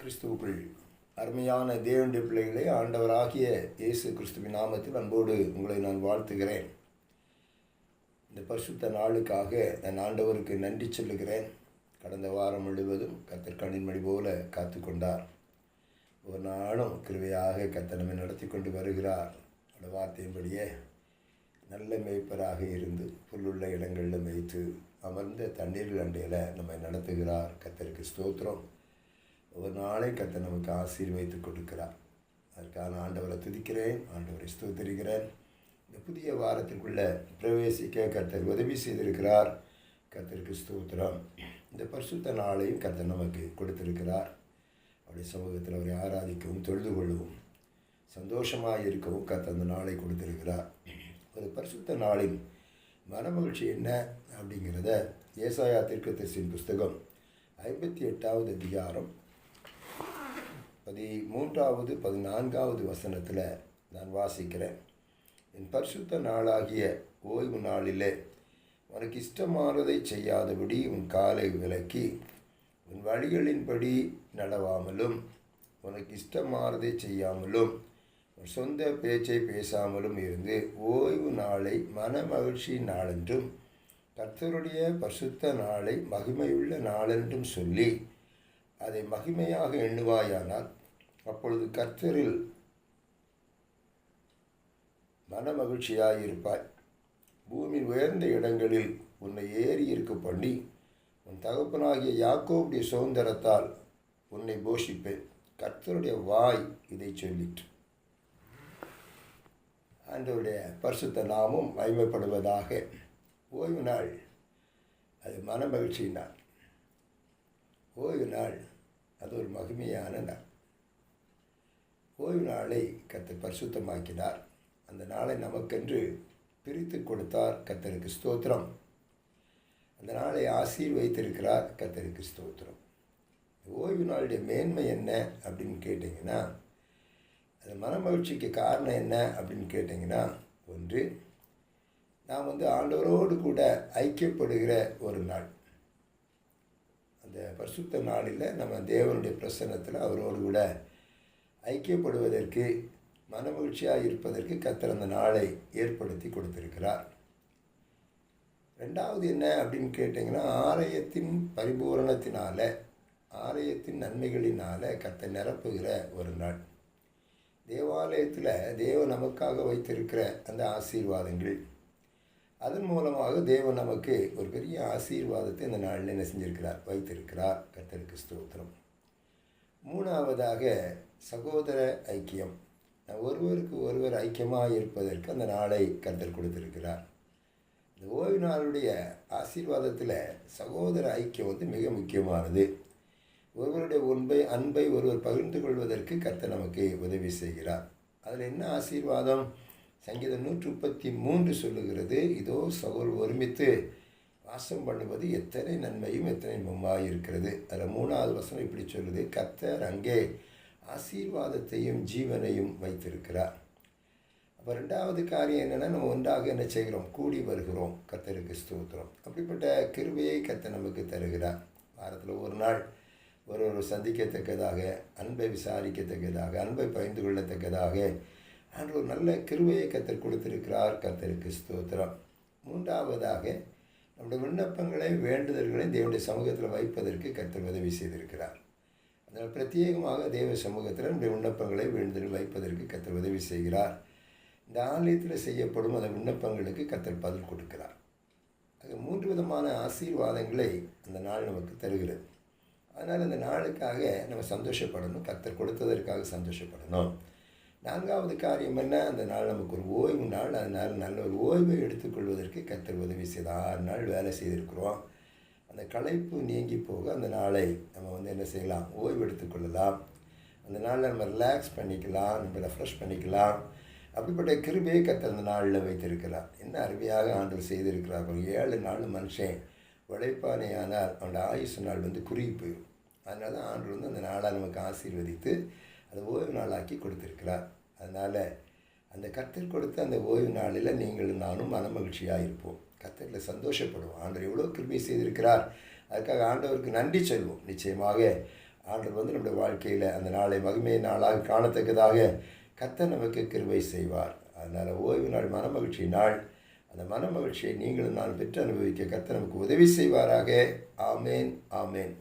கிறிஸ்துவுக்குள் அருமையான தேவனுடைய பிள்ளைகளை ஆண்டவராகிய இயேசு கிறிஸ்துவின் நாமத்தில் அன்போடு உங்களை நான் வாழ்த்துகிறேன். இந்த பரிசுத்த நாளுக்காக நான் ஆண்டவருக்கு நன்றி சொல்லுகிறேன். கடந்த வாரம் முழுவதும் கத்தர் கண்ணின்மணி போல காத்து கொண்டார். ஒரு நாளும் கிருவையாக கத்தனமை நடத்தி கொண்டு வருகிறார். அந்த வார்த்தையின்படியே நல்ல மேய்ப்பராக இருந்து புல்லுள்ள இடங்களில் மேய்த்து அமர்ந்த தண்ணீர் அண்டையில் நம்மை நடத்துகிறார். கத்தருக்கு ஸ்தோத்திரம். ஒரு நாளை கத்த நமக்கு ஆசீர்வைத்து கொடுக்கிறார். அதற்கான ஆண்டவரை துதிக்கிறேன் ஆண்டவரை ஸ்தோத்திரிக்கிறேன். இந்த புதிய வாரத்திற்குள்ளே பிரவேசிக்க கர்த்தர் உதவி செய்திருக்கிறார். கர்த்தருக்கு ஸ்தோத்திரம். இந்த பரிசுத்த நாளையும் கர்த்தர் நமக்கு கொடுத்திருக்கிறார். அவருடைய சமூகத்தில் அவரை ஆராதிக்கவும் தொழுது கொள்ளவும் சந்தோஷமாக இருக்கவும் கர்த்தர் அந்த நாளை கொடுத்திருக்கிறார். ஒரு பரிசுத்த நாளின் மனமகிழ்ச்சி என்ன அப்படிங்கிறத ஏசாயா திருக்கத்தரசின் புஸ்தகம் ஐம்பத்தி எட்டாவது அதிகாரம் பதி மூன்றாவது பதினான்காவது வசனத்தில் நான் வாசிக்கிறேன். என் பரிசுத்த நாளாகிய ஓய்வு நாளிலே உனக்கு இஷ்டமானதை செய்யாதபடி உன் காலை விலக்கி உன் வழிகளின்படி நடவாமலும் உனக்கு இஷ்டமானதை செய்யாமலும் உன் சொந்த பேச்சை பேசாமலும் இருந்து ஓய்வு நாளை மன மகிழ்ச்சி நாளென்றும் கர்த்தருடைய பரிசுத்த நாளை மகிமையுள்ள நாளென்றும் சொல்லி அதை மகிமையாக எண்ணுவாயானால் அப்பொழுது கர்த்தரில் மன மகிழ்ச்சியாயிருப்பாய் பூமி உயர்ந்த இடங்களில் உன்னை ஏறி இருக்க பண்ணி உன் தகப்பனாகிய யாக்கோவுடைய சுதந்திரத்தால் உன்னை போஷிப்பேன். கர்த்தருடைய வாய் இதை சொல்லிட்டு ஆண்டவருடைய பரிசுத்த நாமும் மகிமைப்படுவதாக ஓய்வு நாள் அது மன மகிழ்ச்சி நாள் ஓய்வு நாள் அது ஒரு மகிமையான நாள். ஓய்வு நாளை கத்தை பரிசுத்தமாக்கினார். அந்த நாளை நமக்கென்று பிரித்து கொடுத்தார் கத்தருக்கு ஸ்தோத்திரம். அந்த நாளை ஆசீர் வைத்திருக்கிறார் கத்தருக்கு ஸ்தோத்திரம் ஓய்வு நாளுடைய மேன்மை என்ன அப்படின்னு கேட்டிங்கன்னா அது மனமகிழ்ச்சிக்கு காரணம் என்ன அப்படின்னு கேட்டிங்கன்னா ஒன்று நாம் வந்து ஆண்டவரோடு கூட ஐக்கியப்படுகிற ஒரு நாள். பரிசுத்த நாளில் நம்ம தேவனுடைய பிரசன்னத்தில் அவரோடு கூட ஐக்கியப்படுவதற்கு மனமகிழ்ச்சியாக இருப்பதற்கு கத்தர் அந்த நாளை ஏற்படுத்தி கொடுத்திருக்கிறார். ரெண்டாவது என்ன அப்படின்னு கேட்டிங்கன்னா ஆலயத்தின் பரிபூரணத்தினால ஆலயத்தின் நன்மைகளினால் கத்தை நிரப்புகிற ஒரு நாள். தேவாலயத்தில் தேவன் நமக்காக வைத்திருக்கிற அந்த ஆசீர்வாதங்கள். அதன் மூலமாக தேவன் நமக்கு ஒரு பெரிய ஆசீர்வாதத்தை இந்த நாளில் என்ன செஞ்சிருக்கிறார்? வைத்திருக்கிறார். கர்த்தருக்கு ஸ்தோத்திரம். மூணாவதாக சகோதர ஐக்கியம். ஒருவருக்கு ஒருவர் ஐக்கியமாக இருப்பதற்கு அந்த நாளை கர்த்தர் கொடுத்திருக்கிறார். இந்த ஓய்வு நாளுடைய ஆசீர்வாதத்தில் சகோதர ஐக்கியம் வந்து மிக முக்கியமானது. ஒருவருடைய உண்பை அன்பை ஒருவர் பகிர்ந்து கொள்வதற்கு கர்த்தர் நமக்கு உதவி செய்கிறார். அதில் என்ன ஆசீர்வாதம்? சங்கீதம் நூற்றி முப்பத்தி மூன்று சொல்லுகிறது இதோ சகோல் ஒருமித்து வாசம் பண்ணுவது எத்தனை நன்மையும் எத்தனை இன்பமாக இருக்கிறது அதில் மூணாவது வசனம் இப்படி சொல்லுது கத்தர் அங்கே ஆசீர்வாதத்தையும் ஜீவனையும் வைத்திருக்கிறார். அப்போ ரெண்டாவது காரியம் என்னென்னா நம்ம ஒன்றாக என்ன செய்கிறோம்? கூடி வருகிறோம். கத்தருக்கு ஸ்தோத்திரம். அப்படிப்பட்ட கிருபையை கத்த நமக்கு தருகிறார். வாரத்தில் ஒரு நாள் ஒருவர் சந்திக்கத்தக்கதாக அன்பை விசாரிக்கத்தக்கதாக அன்பை பகிர்ந்து கொள்ளத்தக்கதாக அன்று ஒரு நல்ல கிருவையை கத்தர் கொடுத்திருக்கிறார். கத்தருக்கு ஸ்தோத்திரம். மூன்றாவதாக நம்முடைய விண்ணப்பங்களை வேண்டுதல்களை தேவனுடைய சமூகத்தில் வைப்பதற்கு கத்தர் உதவி செய்திருக்கிறார். அதனால் பிரத்யேகமாக தேவ சமூகத்தில் நம்முடைய விண்ணப்பங்களை வேண்டுதல் வைப்பதற்கு கத்தர் உதவி செய்கிறார். இந்த ஆலயத்தில் செய்யப்படும் அந்த விண்ணப்பங்களுக்கு கத்தர் பதில் கொடுக்கிறார். அது மூன்று விதமான ஆசீர்வாதங்களை அந்த நாள் நமக்கு தருகிறது. அதனால் அந்த நாளுக்காக நம்ம சந்தோஷப்படணும். கத்தர் கொடுத்ததற்காக சந்தோஷப்படணும். நான்காவது காரியம் என்ன? அந்த நாள் நமக்கு ஒரு ஓய்வு நாள். அதனால் நல்ல ஒரு ஓய்வை எடுத்துக்கொள்வதற்கு கத்தர் உதவி செய்த ஆறு நாள் வேலை செய்திருக்கிறோம். அந்த களைப்பு நீங்கி போக அந்த நாளை நம்ம வந்து என்ன செய்யலாம்? ஓய்வு எடுத்துக்கொள்ளலாம். அந்த நாளில் நம்ம ரிலாக்ஸ் பண்ணிக்கலாம். நம்ம ரெஃப்ரெஷ் பண்ணிக்கலாம். அப்படிப்பட்ட கிருபையை கத்த அந்த நாளில் வைத்திருக்கிறார். என்ன அருமையாக ஆண்டு செய்திருக்கிறார் ஒரு ஏழு நாள் மனுஷன் உழைப்பானே ஆனால் அவனோட ஆயுசு நாள் வந்து குறுகி போயிடும் அதனால தான் ஆண்டு வந்து அந்த நாளாக நமக்கு ஆசீர்வதித்து அதை ஓய்வு நாளாக்கி கொடுத்துருக்கிறார். அதனால் அந்த கத்தர் கொடுத்த அந்த ஓய்வு நாளில் நீங்களும் நானும் மன மகிழ்ச்சியாக இருப்போம். கத்தரில் சந்தோஷப்படுவோம். ஆண்டவர் எவ்வளோ கிருபை செய்திருக்கிறார். அதுக்காக ஆண்டவருக்கு நன்றி சொல்வோம். நிச்சயமாக ஆண்டவர் வந்து நம்முடைய வாழ்க்கையில் அந்த நாளை மகிமை நாளாக காணத்தக்கதாக கத்தர் நமக்கு கிருபை செய்வார். அதனால் ஓய்வு நாள் மனமகிழ்ச்சி நாள். அந்த மனமகிழ்ச்சியை நீங்களும் நான் பெற்று அனுபவிக்க கத்தர் நமக்கு உதவி செய்வாராக. ஆமேன் ஆமேன்.